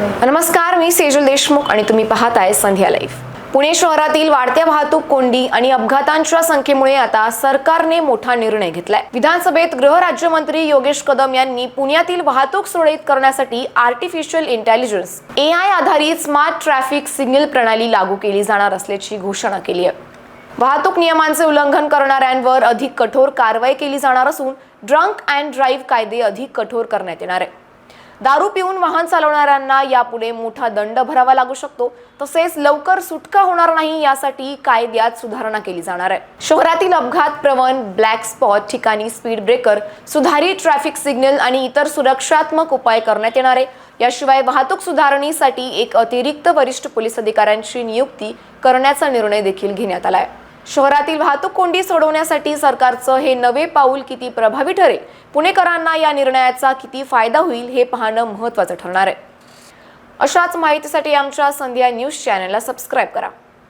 नमस्कार मी सेजल देशमुख आणि तुम्ही पाहताय संध्या लाईव्ह. पुणे शहरातील वाढत्या वाहतूक कोंडी आणि अपघातांच्या संख्येमुळे आता सरकारने मोठा निर्णय घेतलाय. विधानसभेत गृहराज्यमंत्री योगेश कदम यांनी पुण्यातील वाहतूक सुरळीत करण्यासाठी आर्टिफिशियल इंटेलिजन्स ए आय आधारित स्मार्ट ट्रॅफिक सिग्नल प्रणाली लागू केली जाणार असल्याची घोषणा केली आहे. वाहतूक नियमांचे उल्लंघन करणाऱ्यांवर अधिक कठोर कारवाई केली जाणार असून ड्रंक अँड ड्राईव्ह कायदे अधिक कठोर करण्यात येणार आहे. दारू पिऊन वाहन चालवणाऱ्यांना यापुढे मोठा दंड भरावा लागू शकतो. तसेच लवकर सुटका होणार नाही यासाठी कायद्यात सुधारणा केली जाणार आहे. शहरातील अपघात प्रवण ब्लॅक स्पॉट ठिकाणी स्पीड ब्रेकर सुधारित ट्रॅफिक सिग्नल आणि इतर सुरक्षात्मक उपाय करण्यात येणार आहे. याशिवाय वाहतूक सुधारणेसाठी एक अतिरिक्त वरिष्ठ पोलीस अधिकाऱ्यांची नियुक्ती करण्याचा निर्णय देखील घेण्यात आला आहे. शहरातील वाहतूक कोंडी सोडवण्यासाठी सरकारचं हे नवे पाऊल किती प्रभावी ठरेल पुणेकरांना या निर्णयाचा किती फायदा होईल हे पाहणं महत्त्वाचं ठरणार आहे. अशाच माहितीसाठी आमच्या संध्या न्यूज चॅनलला सबस्क्राईब करा.